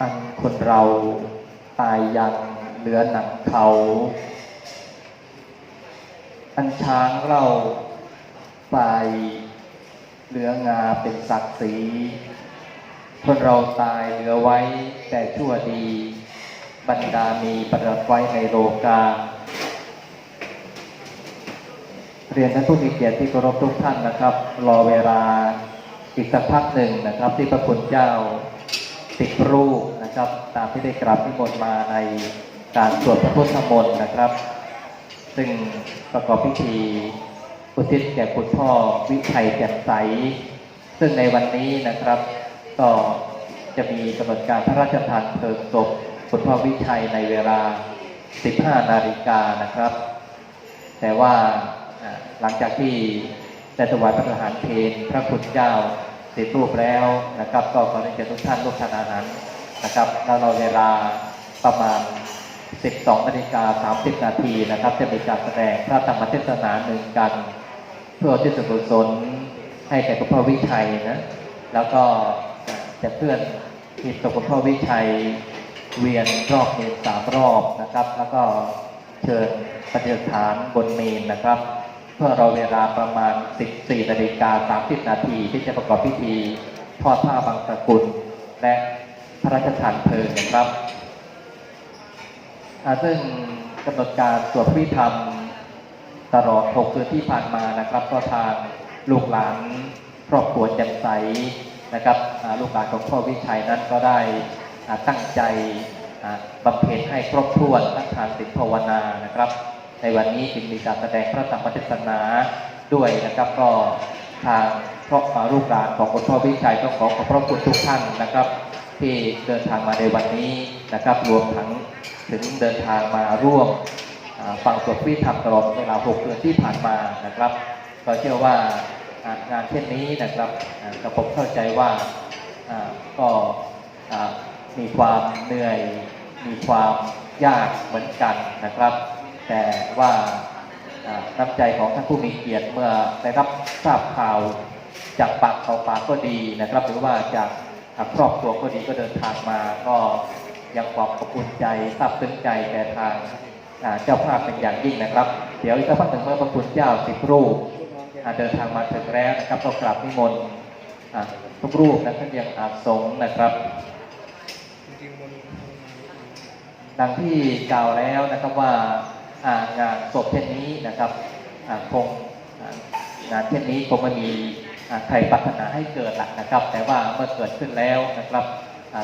อันคนเราตายยังเหลือหนังเขา อันช้างเราตายเหลืองาเป็นศักดิ์ศรีคนเราตายเหลือไว้แต่ชั่วดี บรรดามีประดับไว้ในโลกา เรียนท่านผู้มีเกียรติที่เคารพทุกท่านนะครับ รอเวลาอีกสักพักหนึ่งนะครับ ที่พระคุณเจ้า ติดรูปนะครับ ตามที่ได้กราบนิมนต์มาในการสวดพระพุทธมนต์นะครับ ซึ่งประกอบพิธีอุทิศแก่คุณพ่อวิชัยแจ่มใส ซึ่งในวันนี้นะครับ ก็จะมีกำหนดการพระราชทานเพลิงศพคุณพ่อวิชัยในเวลา 15 นาฬิกานะครับ แต่ว่าอ่าหลังจากที่ได้ถวายพระทหารเพลพระคุณเจ้า เสร็จรูปแล้วนะครับ ก็ขอเรียนเชิญทุกท่านร่วมทานอาหารนะครับแล้วเราเวลาประมาณ 12นาฬิกา30 นาทีนะครับ จะมีการแสดงพระธรรมเทศนาหนึ่งกัน เพื่อที่จะกุศลให้แก่คุณพ่อวิชัยนะแล้วก็จะเคลื่อนที่ตกคุณพ่อวิชัยเวียนรอบเมนสามรอบนะครับ แล้วก็เชิญปฏิสถานบนเมนนะครับ เพื่อเราเวลาประมาณ 14นาฬิกา30 นาทีที่จะประกอบพิธีทอดผ้าบางสกุล และพระราชทานเพลิงนะครับ ซึ่งกำหนดการสวดพิธรรมตลอด 6 คืนที่ผ่านมานะครับ ก็ทางลูกหลานครอบครัวแจ่มใสนะครับลูกหลานของพ่อวิชัยนั้นก็ได้ตั้งใจบำเพ็ญให้ครบถ้วนทั้งทานศีลภาวนานะครับ ในวันนี้จึงมีการแสดงพระธรรมเทศนาด้วยนะครับก็ทางครอบครัวลูกหลานของคุณพ่อวิชัยต้องขอขอบพระคุณทุกท่านนะครับ ที่เดินทางมาในวันนี้นะครับ รวมทั้งถึงเดินทางมาร่วมฟังสวดพิธรรมตลอดเวลา 6 เดือนที่ผ่านมานะครับ ก็เชื่อว่างานเช่นนี้นะครับกับผมเข้าใจว่าก็มีความเหนื่อย มีความยากเหมือนกันนะครับ แต่ว่าน้ำใจของท่านผู้มีเกียรติเมื่อได้รับทราบข่าวจากปากต่อปากก็ดีนะครับ หรือว่าจากครอบครัวก็ดีก็เดินทางมาก็ยังความขอบคุณใจซาบซึ้งใจแก่ทางเจ้าภาพเป็นอย่างยิ่งนะครับ เดี๋ยวอีกสักพักหนึ่งเมื่อพระคุณเจ้าสิบรูปเดินทางมาถึงแล้วนะครับก็กราบนิมนต์ทุกรูปนะท่านยังอาสงนะครับดังที่กล่าวแล้วนะครับว่า งานศพเช่นนี้นะครับคงงานเช่นนี้คงไม่มีใครปรารถนาให้เกิดหลักนะครับ แต่ว่าเมื่อเกิดขึ้นแล้วนะครับ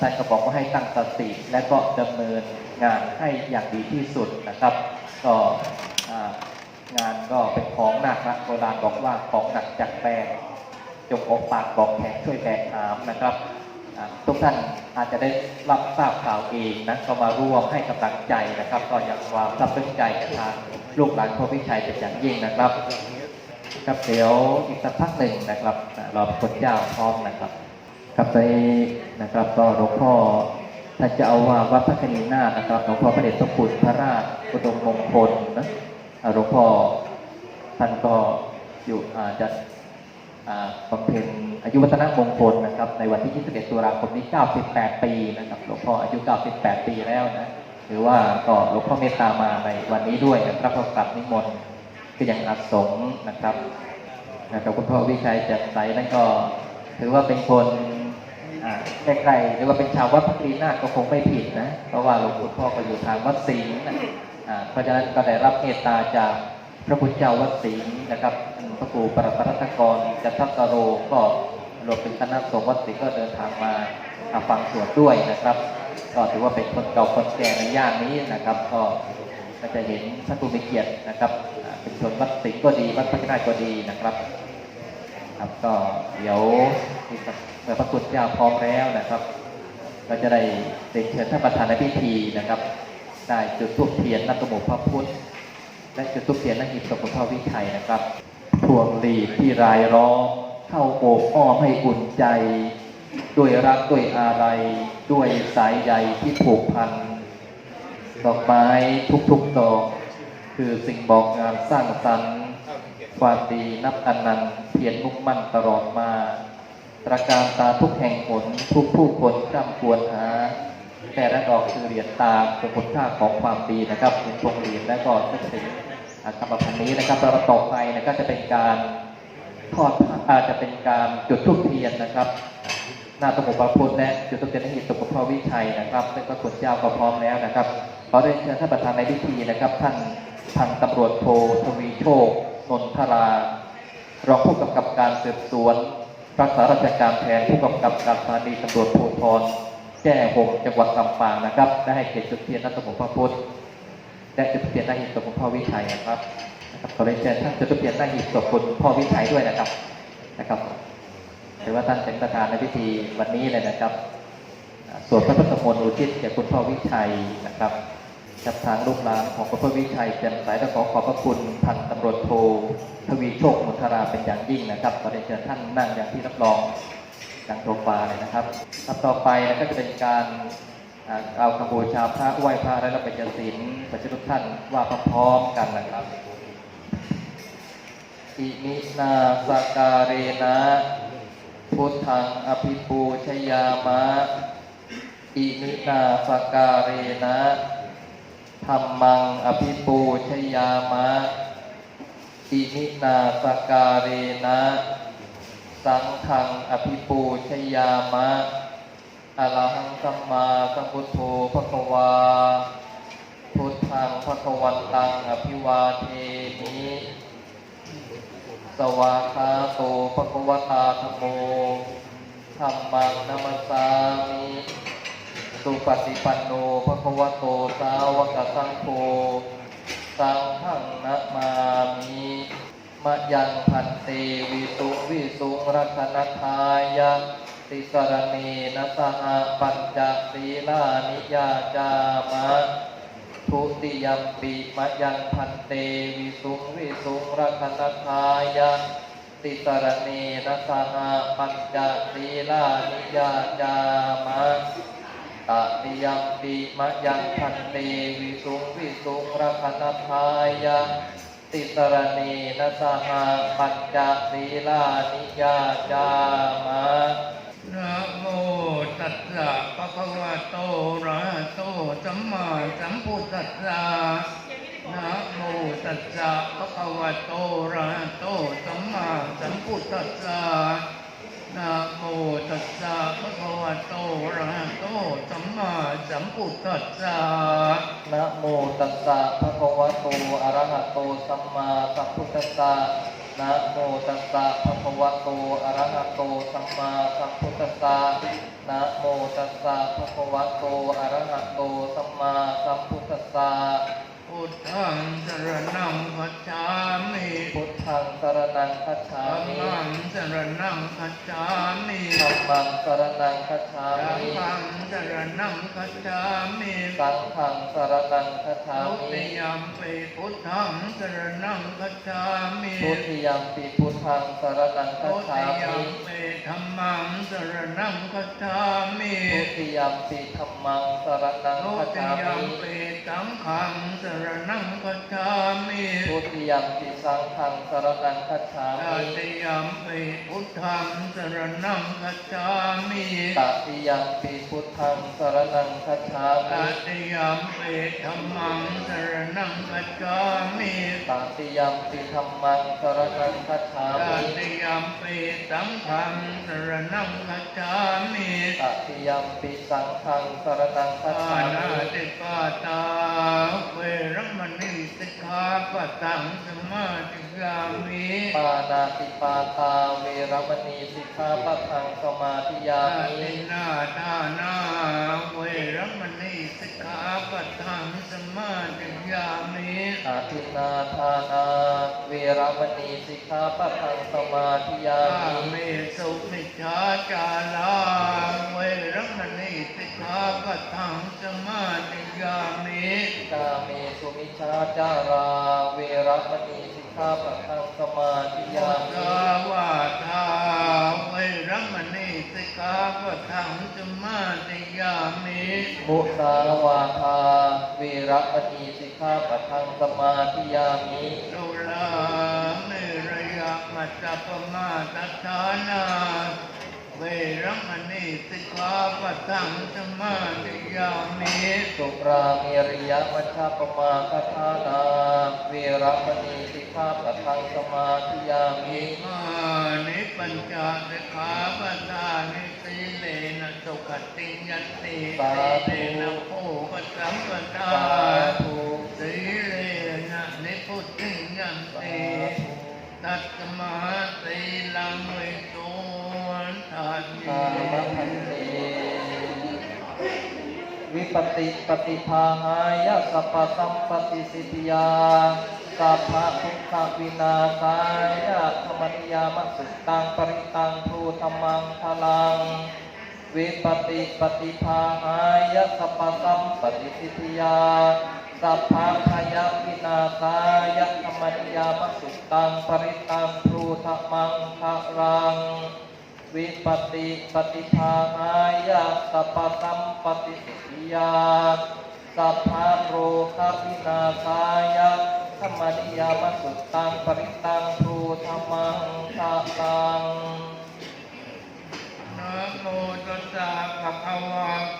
ท่านก็บอกว่าให้ตั้งสติและก็ดำเนินงานให้อย่างดีที่สุดนะครับ ก็งานก็เป็นของหนักนะโบราณบอกว่าของหนักจากแบกจงอกปากบอกแขกช่วยแบกหามนะครับ ทุกท่านอาจจะได้รับทราบข่าวเองนะก็มาร่วมให้กำลังใจนะครับ ก็อย่างความรับซึ้งใจกับทางลูกหลานพ่อพิชัยเป็นอย่างยิ่งนะครับครับเดี๋ยวอีกสักพักหนึ่งนะครับรอพระคุณเจ้าพร้อมนะครับครับในนะครับก็หลวงพ่อท่านจะเอาว่าวัดพระคณีนาถนะครับหลวงพ่อพระเดชพระคุณพระราชอุดมมงคลนะหลวงพ่อท่านก็อยู่อาจจะ บำเพ็ญอายุวัฒนมงคลนะครับ ในวันที่ 21 ตุลาคมนี้ 98 ปีนะครับหลวงพ่ออายุ 98 ปีแล้วนะหรือว่าก็หลวงพ่อเมตตามาในวันนี้ด้วยนะครับก็กลับนิมนต์ก็ยังอาสงนะครับนะครับคุณพ่อวิชัยจ่มใสนั่นก็ถือว่าเป็นคนใกล้ๆหรือว่าเป็นชาววัดพระตรีนาก็คงไม่ผิดนะ เพราะว่าหลวงปู่พ่อก็อยู่ทางวัดศรีนะอ่าเพราะฉะนั้นก็ได้รับเมตตาจาก พระพุทธเจ้าวัดศรีนะครับพระครูปรปรัตกรจัตตโรก็รวมเป็นคณะสงฆ์วัดศรีก็เดินทางมามาฟังสวดด้วยนะครับ ก็ถือว่าเป็นคนเก่าคนแก่ในย่านนี้นะครับ ก็ก็จะเห็นท่านผู้มีเกียรตินะครับเป็นชนวัดศรีก็ดีวัดพระนาก็ดีนะครับ ครับก็เดี๋ยวเมื่อพระคุณเจ้าพร้อมแล้วนะครับก็จะได้เรียนเชิญท่านประธานในพิธีนะครับ ได้จุดธูปเทียนนัตโมพระพุทธ และจุดทุกเทียนและหยิบศพของพ่อวิชัยนะครับพวงหลีดที่รายล้อมเข้าโอบอ้อมให้อุ่นใจ ด้วยรักด้วยอะไร ด้วยสายใยที่ผูกพัน ดอกไม้ทุกๆดอก คือสิ่งบอกงานสร้างสรรค์ความดีนับอนันต์เพียรมุ่งมั่นตลอดมาตระการตาทุกแห่งผลทุกผู้คนกำควรหา แต่ละดอกคือเหรียญตามคุณค่าของความดีนะครับเป็นพวงเหรียญและก็นึกถึงอ่าคำพันธ์นี้นะครับแล้วต่อไปนะก็จะเป็นการทอดอาจจะเป็นการจุดธูปเทียนนะครับหน้าตรงพระพุทธและจุดธูปเทียนให้ตรงพระวิชัยนะครับซึ่งพระคุณเจ้าก็พร้อมแล้วนะครับขอเรียนเชิญท่านประธานในพิธีนะครับ ท่านพันตำรวจโททวีโชคนนทรารองผู้กำกับการสืบสวนรักษาราชการแทนผู้กำกับการสถานีตำรวจภูธร แจ้ห่มจังหวัดลำปางนะครับ ได้ให้เกียรติจุดเทียนนัตถุพระพุทธและจุดเทียนหน้าหินศพคุพ่อวิชัยนะครับนะครับขอเรียนเชิญท่านจุดเทียนหน้าหินศพคุณพ่อวิชัยด้วยนะครับนะครับถือว่าท่านเป็นประธานในพิธีวันนี้เลยนะครับอ่าสวดพระพุทธมนต์อุทิศแก่คุณพ่อวิชัยนะครับกับทางลูกหลานของคุณพ่อวิชัยเจริญสายและขอขอบพระคุณพันตำรวจโททวีโชคมุทราเป็นอย่างยิ่งนะครับขอเรียนเชิญท่านนั่งอย่างที่รับรอง ดังโซฟาเลยนะครับครับต่อไปนะก็จะเป็นการเอาคำบูชาพระไหว้พระและรับประจศีลประชุกท่านว่าพร้อมๆกันนะครับอิมินาสการเรนะพุทธังอภิปูชยามะอิมินาสการเรนะธรรมังอภิปูชยามะอิมินาสการเรนะ สังฆังอภิปูชยามะอะระหังสัมมาสัมพุทโธภควา พุทธังภควันตังอภิวาเทมิสวากขาโตภควตาธโมธรรมังนัมสสามิสุปฏิปันโนภควโตสาวกสังโฆสังฆังนะมามิ มยังพันเตวิสุวิสุรัตนทายะติสรเนนะสหปัญจศีลานิยาจามะทุติยมปีมะยังพันเตวิสุวิสุรัตนทายะติสรเนนะสหปัญจศีลานิยาจามะตติยมปีมะยังพันเตวิสุวิสุรัตนทายะ ติสรเนนสหปัญจศีลานิยาจามะนะโมตัสสะปะคะวะโตระหะโตสัมมาสัมพุทธัสสะนะโมตัสสะปะคะวะโตระหะโตสัมมาสัมพุทธัสสะ นะโมตัสสะภะคะวะโตอะระหะโตสัมมาสัมพุทธัสสะนะโมตัสสะภะคะวะโตอะระหะโตสัมมาสัมพุทธัสสะนะโมตัสสะภะคะวะโตอะระหะโตสัมมาสัมพุทธัสสะนะโมตัสสะภะคะวะโตอะระหะโตสัมมาสัมพุทธัสสะ พุทธังสรณังคัจฉามิพุทธังสรณังคัจฉาธัมมิมังสรณังคัจฉามิธัมมังสรณังคัจฉาสังมิฆังสรณังคัจฉามิสังฆังสรณังคัจฉาทุมิติยมปีพุทธังสรณังคัจฉามิทุติยมปิพุทธังสรณังคัทุจฉาติยมิมปีธรรมังสรณังคัจฉามิทุติยมปิธรรมังสรณังทุคัจติฉายมมิปีสังฆังสรณังคัจฉามิทุติยมปิสังฆังสรณังคัจฉาตมิติยมปีพุทธังสรณังคัจฉามิตติยมปิพุทธังสรณังคัจฉาตมิติยมปีธรรมังสรณังคัจฉามิตติยมปิธรรมังสรณังคัจฉาตมิติยมปีสังฆังสรณังคัจฉามิตติยมปิสังฆังสรณังคัจปาฉานามิติปาตาเวรมณีสิกขาปะ ตังสมาธิยามิปานาติปาตาเวรมณีสิกขาปะทังสมาธิยามิ นาทานาเวรมณีสิกขาปะตังสมาธิยามิอาทินนาทานาเวรมณีสิกขาปะทังสมาธิยาอามิ เมสุมิชาจาลาเวร มณีสิกขาปะทังสมาธิยามิกาเมสุมิชาจารา เวรมณีสิกขาปะทังสมาธิยามิสาวาทาเวรมณีสิกขาปะทังสมาธิยามิมุสาวาทา เวรมณีสิกขาปะทังสมาธิยามิสุลาเมรยะมัจจปมาตัฏฐานา เวรมณีสิกขาปะทังสมาธิยาสุรามีริยมัชฌปมาคทานาเวรมณีสิกขาปะทังสมาธิยามิอิมานิปัญจสิกขาปทานิสีเลนะสุขติยันติสีเลนะโภคสัมปทาสาธุสีเลนะนิพุทธิยันติตัตมาสีลังวิโสวัน ทานกามพันเตวิปติปฏิภาหายะสัพพสัมปติสิทธิยาสัพพะทุกขวินาศายะธรรมนิยามสุตังปริตังภูธรรมังพลังวิปติปฏิภาหายะสัพพสัมปติสิทธิยาสัพพะขยะวินาศายะธรรมนิยามสุตังปริตังภูธรรมังพลัง วิปติปฏิภาณายะสัพสัมปติสิยาสัพพะโรควินาสายะธรรมนิยามสุตังปริตังภูธรรมังตาตังนะโมตัสสะภะคะวะโต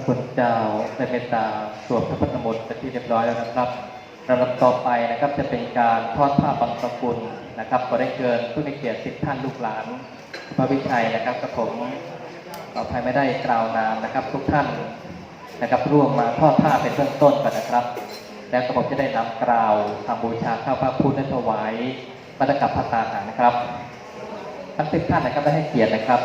ระคุณเจ้าได้เมตตาสวดพระพุทธมนต์เป็นที่เรียบร้อยแล้วนะครับลำดับต่อไปนะครับจะเป็นการทอดผ้าบังสกุลนะครับก็ได้เกินผู้มีเกียรติสิทท่านลูกหลานพระวิชัยนะครับกับผมขออภัยไม่ได้กล่าวนามนะครับ ทุกท่านนะครับร่วมมาทอดผ้าเป็นเบื้องต้นกันนะครับ แล้วก็ผมจะได้นำกล่าวทำบูชาข้าวพระพุทธถวายบรรกับพระตาหารนะครับทั้งสิบท่านนะครับได้ให้เกียรตินะครับ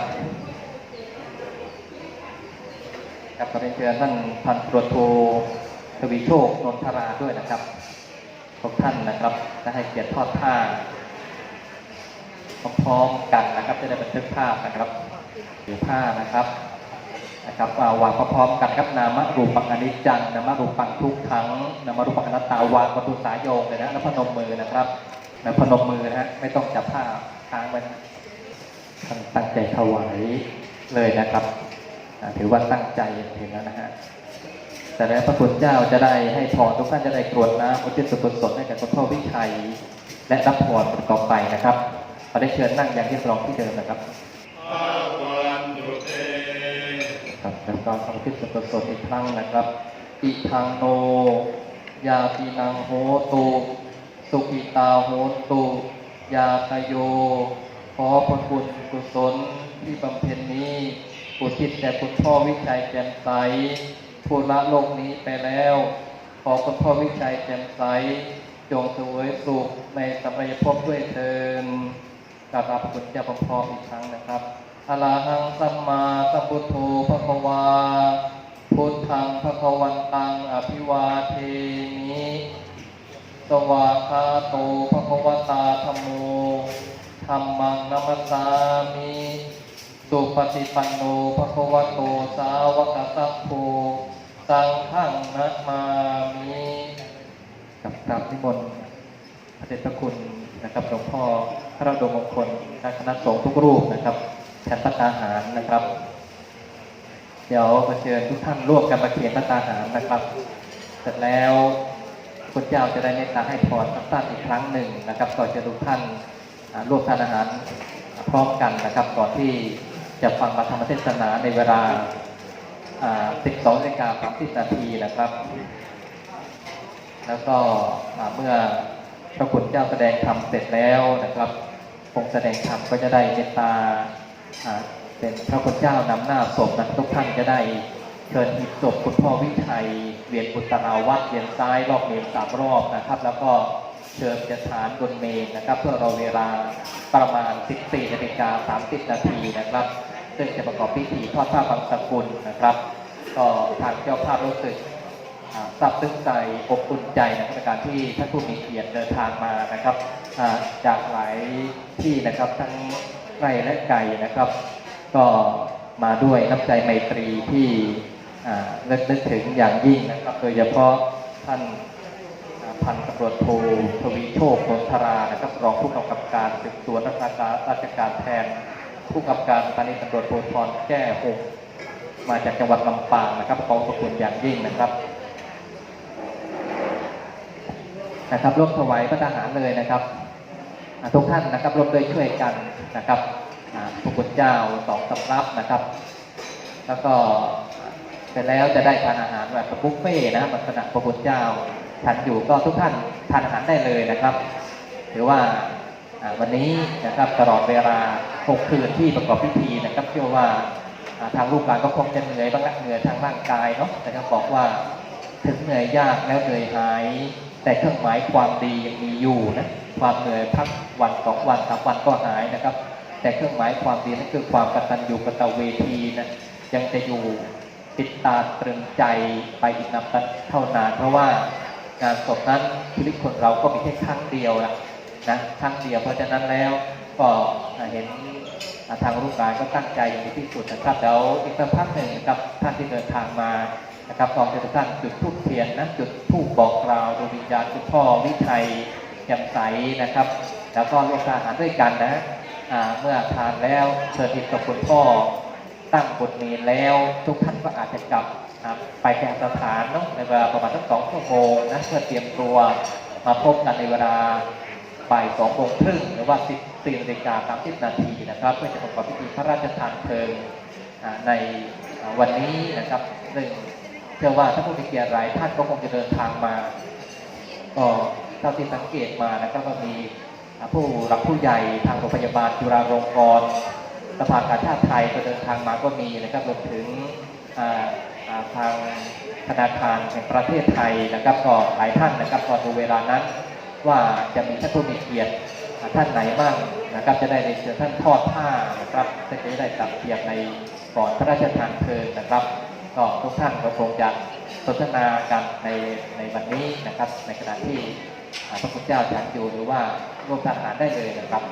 กับขอเรียนเชิญท่านพันตรวจโททวีโชคนนทราด้วยนะครับทุกท่านนะครับได้ให้เกียรติทอดผ้าพร้อมๆกันนะครับจะได้บันทึกภาพนะครับหรือผ้านะครับนะครับอ่าวางพร้อมๆกันครับนามรูปังอนิจจังนามรูปังทุกขังนามรูปังอนัตตาวางประตูสายโยงเลยนะแล้วพนมมือนะครับแล้วพนมมือนะฮะไม่ต้องจับผ้าค้างไว้นะท่านตั้งใจถวายเลยนะครับ ถือว่าตั้งใจถึงแล้วนะฮะแต่แล้วพระคุณเจ้าจะได้ให้พรทุกท่านจะได้กรวดน้ำอุทิศส่วนกุศลให้แก่คุณพ่อวิชัย และรับพรประกอบไปนะครับขอได้เชิญนั่งอย่างที่รองที่เดิมนะครับครับแล้วก็ทำพิธีสดๆอีกครั้งนะครับอิทังโนยาตินังโหตุสุขิตาโหตุยาตโยขอพระคุณกุศลที่บำเพ็ญนี้ อุทิศแด่คุณพ่อวิชัยแจ่มใสผู้ละโลกนี้ไปแล้ว ขอคุณพ่อวิชัยแจ่มใส จงเสวยสุขในสัมปรยภพด้วยเทินกราบขอบคุณเจ้าพรอมๆอีกครั้งนะครับอะระหังสัมมาสัมพุทโธภะควา พุทธังภะควันตังอภิวาเทมิสวากขาโตภะควตาธัมโมธัมมังนัมสสามิ สุปฏิปันโนภะคะวะโตสาวกสัพโพสังฆังนะมามิกับกราบนิมนต์พระเดชพระคุณนะครับหลวงพ่อพระดมมงคลและคณะสงฆ์ทุกรูปนะครับแทนพระตาหารนะครับ เดี๋ยวมาเชิญทุกท่านร่วมกันมาเขียนพระตาหารนะครับ เสร็จแล้วคุณเจ้าจะได้เมตตาให้พรสั้นๆอีกครั้งหนึ่งนะครับก่อนจะทุกท่านร่วมทานอาหารพร้อมกันนะครับก่อนที่ จะฟังมาธรรมเทศนาในเวลา 12นาฬิกา30นาทีนะครับ แล้วก็เมื่อพระคุณเจ้าแสดงธรรมเสร็จแล้วนะครับองค์แสดงธรรมก็จะได้เมตตาเป็นพระคุณเจ้านำหน้าศพนะทุกท่านจะได้เชิญหีบศพคุณพ่อวิชัยเวียนอุตราวัดเวียนซ้ายรอบเมนสามรอบนะครับ แล้วก็เชิญจะฐานบนเมนนะครับ เพื่อเราเวลาประมาณ 14นาฬิกา30นาทีนะครับ ซึ่งจะประกอบพิธีทอดผ้าบางสกุลนะครับ ก็ทางเจ้าภาพรู้สึกซาบซึ้งใจอบอุ่นใจนะครับในการที่ท่านผู้มีเกียรติเดินทางมานะครับจากหลายที่นะครับทั้งไกลและไกลนะครับ ก็มาด้วยน้ำใจไมตรีที่เลิกนึกถึงอย่างยิ่งนะครับ โดยเฉพาะท่านพันตำรวจโททวีโชคนนทรานะครับรองผู้กำกับการสืบสวนรัชการราชการแทน ผู้กำกับการสถานีตำรวจภูธรแก้หงมาจากจังหวัดลำปางนะครับขอขอบคุณอย่างยิ่งนะครับนะครับร่วมถวายพระทหารเลยนะครับทุกท่านนะครับร่วมด้วยช่วยกันนะครับอ่าพระคุณเจ้าสองสำรับนะครับ แล้วก็เสร็จแล้วจะได้ทานอาหารแบบบุฟเฟ่นะมันขณะพระคุณเจ้าฉันอยู่ก็ทุกท่านทานอาหารได้เลยนะครับถือว่าวันนี้นะครับตลอดเวลา 6คืนที่ประกอบพิธีนะครับเชื่อว่าทางลูกหลานก็คงจะเหนื่อยบ้างละเหนื่อยทางร่างกายเนาะแต่ก็บอกว่าถึงเหนื่อยยากแล้วเหนื่อยหาย แต่เครื่องหมายความดียังมีอยู่นะความเหนื่อยพักวันสองวันสามวันก็หายนะครับ แต่เครื่องหมายความดีนั่นคือความกตัญญูกตเวทีนะยังจะอยู่ติดตาตรึงใจไปอีกนับเท่านานเพราะว่างานศพนั้นชีวิตคนเราก็มีแค่ครั้งเดียวนะนะครั้งเดียวเพราะฉะนั้นแล้วก็เห็น ทางลูกหลานก็ตั้งใจอย่างที่สุดนะครับเดี๋ยวอีกสักพักหนึ่งนะครับท่านที่เดินทางมานะครับลองทุกท่านจุดธูปเทียนนะจุดธูปบอกกล่าวดวงวิญญาณคุณพ่อวิชัยแจ่มใสนะครับ แล้วก็ร่วมทานอาหารด้วยกันนะเมื่อทานแล้วเชิญทิพย์กับคุณพ่อตั้งบทเมนแล้วทุกท่านก็อาจจะกลับไปแก่สถานเนาะในเวลาประมาณสักสองชั่วโมงนะเพื่อเตรียมตัวมาพบกันในเวลา บ่ายสองโมงครึ่งหรือว่าสิบสี่นาฬิกาสามสิบนาทีนะครับ เพื่อจะประกอบพิธีพระราชทานเพลิงในวันนี้นะครับซึ่งเชื่อว่าถ้านผู้มีเกียรติหลายท่านก็คงจะเดินทางมาก็เท่าที่สังเกตมานะครับก็มีผู้หลักผู้ใหญ่ทางโรงพยาบาลจุฬาลงกรณ์สภากาชาติไทยก็เดินทางมาก็มีนะครับรวมถึงทางธนาคารแห่งประเทศไทยนะครับก็หลายท่านนะครับก็ดูเวลานั้น ว่าจะมีท่านผู้มีเกียรติท่านไหนบ้างนะครับ จะได้ในเชิญท่านทอดผ้านะครับจะได้จับเกียรติในก่อนพระราชทานเพลินนะครับก็ทุกท่านก็คงจะสนทนากันในในวันนี้นะครับ ในขณะที่พระคุณเจ้าฉันอยู่หรือว่าร่วมทานอาหารได้เลยนะครับ